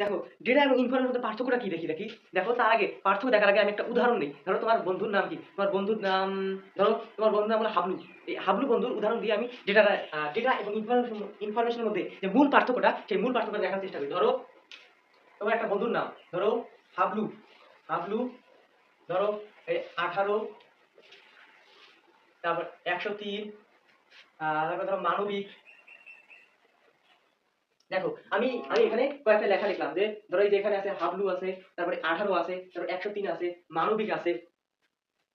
দেখো ডেটা এবং ইনফরমেশনের মধ্যে পার্থক্যটা কি দেখি দেখি? দেখো, তার আগে পার্থক্য দেখার আগে আমি একটা উদাহরণ নিই। ধরো, তোমার বন্ধুর নাম কি? তোমার বন্ধুর নাম, ধরো, তোমার বন্ধুর নাম হলো হাবলু। এই হাবলু বন্ধুর উদাহরণ দিয়ে আমি ডেটা ডেটা এবং ইনফরমেশন ইনফরমেশনের মধ্যে যে মূল পার্থক্যটা, সেই মূল পার্থক্যটা দেখার চেষ্টা করি। ধরো, তোমার একটা বন্ধুর নাম, ধরো, হাবলু। হাবলু, ধরো, এই আঠারো, তারপর একশো তিন তারপর ধরো মানবিক দেখো, আমি আমি এখানে কয়েকটা লেখা লিখলাম যে, ধরো এই যে এখানে আছে হাবলু আছে, তারপরে আঠারো আছে, তারপর একশো তিন আছে, মানবিক আছে।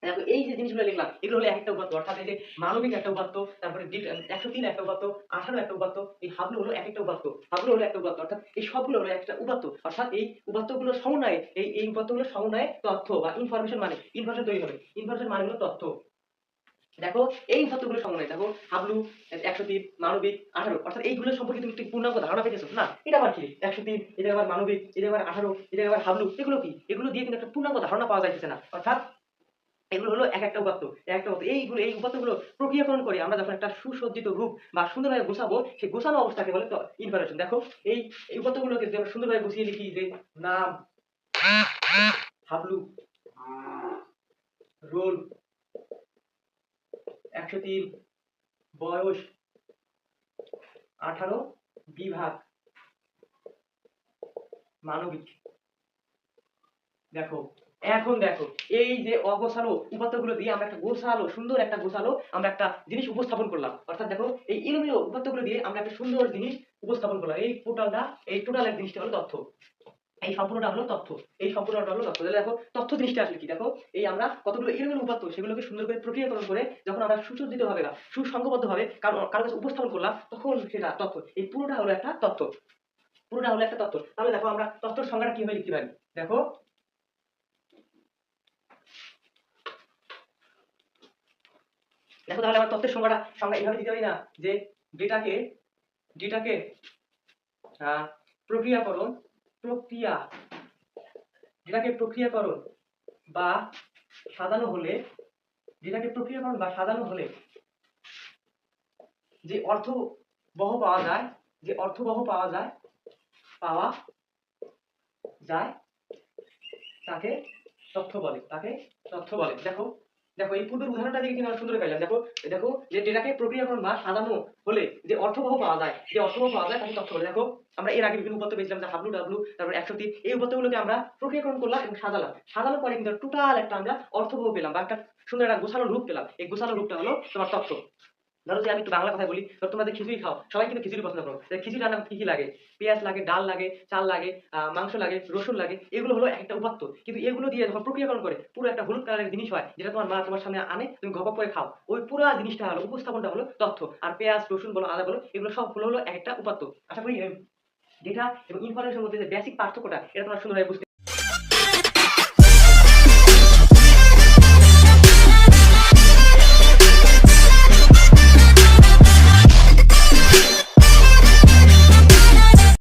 দেখো, এই যে জিনিসগুলো লিখলাম, এগুলো হলো এক একটা উপাত্ত, অর্থাৎ এই যে মানবিক একটা উপাত্ত, তারপরে একশো তিন একটা উপাত্ত, আঠারো একটা উপাত্ত, এই হাবলু হলো এক একটা উপাত্ত, হাবলু হলো একটা উপাত্ত, অর্থাৎ এই সবগুলো হলো একটা উপাত্ত, অর্থাৎ এই উপাত্তগুলো সমন্বয়ে, এই এই উপাত্তগুলো সমন্বয়ে তথ্য বা ইনফরমেশন মানে ইনফরমেশন তৈরি হবে। ইনফরমেশন মানে হলো তথ্য। দেখো, এই উপাত্তগুলো সমন্বয়, দেখো, হাবলু একশো তিন মানবিক, আঠারো। অর্থাৎ এইগুলো সম্পর্কে তুমি একটি পূর্ণাঙ্গ ধারণা পেয়েছ, না? এটা আবার কি একশো তিন এটা আবার মানবিক, এটা আবার আঠারো, এটা আবার হাবলু, এগুলো কি? এগুলো দিয়ে কিন্তু একটা পূর্ণাঙ্গ ধারণা পাওয়া যাইতেছে না। অর্থাৎ এগুলো হলো এক একটা উপাত্ত, এক একটা এইগুলো, এই উপাত্তগুলো প্রক্রিয়াকরণ করে আমরা যখন একটা সুসজ্জিত রূপ বা সুন্দরভাবে গোছাবো, সেই গোছানো অবস্থাকে বলে তো ইনফরমেশন দেখো, এই এই উপাত্তগুলোকে যদি আমরা সুন্দরভাবে গুছিয়ে লিখি যে নাম, হাবলু, রোল একশো তিন বয়স আঠারো বিভাগ মানবিক। দেখো, এখন দেখো, এই যে অগোছালো উপাত্তগুলো দিয়ে আমরা একটা গোছালো, সুন্দর একটা গোছালো আমরা একটা জিনিস উপস্থাপন করলাম। অর্থাৎ দেখো, এই এলোমেলো উপাত্তগুলো দিয়ে আমরা একটা সুন্দর জিনিস উপস্থাপন করলাম। এই টোটালটা এই টোটালের জিনিসটা হলো তথ্য। এই সম্পূর্ণটা হলো তথ্য। এই সম্পূর্ণটা হলো তথ্য। তাহলে দেখো, তথ্য জিনিসটা আসলে কি? দেখো, এই আমরা কতগুলো এলোমেলো উপাত্ত, সেগুলোকে সুন্দর করে প্রক্রিয়াকরণ করে যখন আমরা সুসজ্জিত ভাবে বা সুসংঘবদ্ধ ভাবে কারও কাছে উপস্থাপন করলাম, তখন সেটা তথ্য। এই পুরোটা হলো একটা তথ্য। পুরোটা হলো একটা তথ্য। তাহলে দেখো আমরা তথ্যের সংজ্ঞাটা কীভাবে লিখতে পারি? দেখো। দেখো তাহলে আমরা তথ্যের সংজ্ঞাটা, সংজ্ঞা এইভাবে দিতে পারি না? যে ডেটাকে ডেটাকে প্রক্রিয়াকরণ প্রক্রিয়া, যেটাকে প্রক্রিয়াকরণ বা সাজানো হলে, যেটাকে প্রক্রিয়াকরণ বা সাজানো হলে, যে অর্থ বহ পাওয়া যায়, যে অর্থবহ পাওয়া যায় পাওয়া যায়, তাকে তথ্য বলে, তাকে তথ্য বলে। দেখো দেখো, এই পূর্বের উদাহরণটা দেখে কিন্তু সুন্দর পেলাম। দেখো দেখো, যে ডেটাকে প্রক্রিয়াকরণ বা সাজানো হলে যে অর্থবহ পাওয়া যায়, যে অর্থবহ পাওয়া যায় তাকে তথ্য বলে। দেখো, আমরা এর আগে বিভিন্ন উপাত্ত পেয়েছিলাম যে হাবলু ডাবলু তারপর একশো তিন এই উপাত্তগুলোকে আমরা প্রক্রিয়াকরণ করলাম এবং সাজালাম। সাজানোর পরে কিন্তু টোটাল একটা আমরা অর্থবহ পেলাম বা একটা সুন্দর একটা গোছালো রূপ পেলাম। এই গোছালো রূপটা হলো তোমার তথ্য। ধরো যে আমি একটু বাংলা কথায় বলি, ধরো তোমরা যে খিচুড়ি খাও, সবাই কিন্তু খিচুড়ি পছন্দ করো। খিচুড়ি রান্না কি কি লাগে? পেঁয়াজ লাগে, ডাল লাগে, চাল লাগে মাংস লাগে, রসুন লাগে, এগুলো হলো একটা উপাত্ত। কিন্তু এগুলো দিয়ে যখন প্রক্রিয়াকরণ করে, পুরো একটা হলুদ কালারের জিনিস হয়, যেটা তোমার মা তোমার সামনে আনে, তুমি ঘপ করে খাও। ওই পুরো জিনিসটা হলো, উপস্থাপনটা হলো তথ্য। আর পেঁয়াজ, রসুন বলো, আদা বলো, এগুলো সব হলো হলো একটা উপাত্ত। আশা করি ডেটা এবং ইনফরমেশনের মধ্যে যে বেসিক পার্থক্যটা, এটা তোমরা সুন্দরভাবে বুঝতে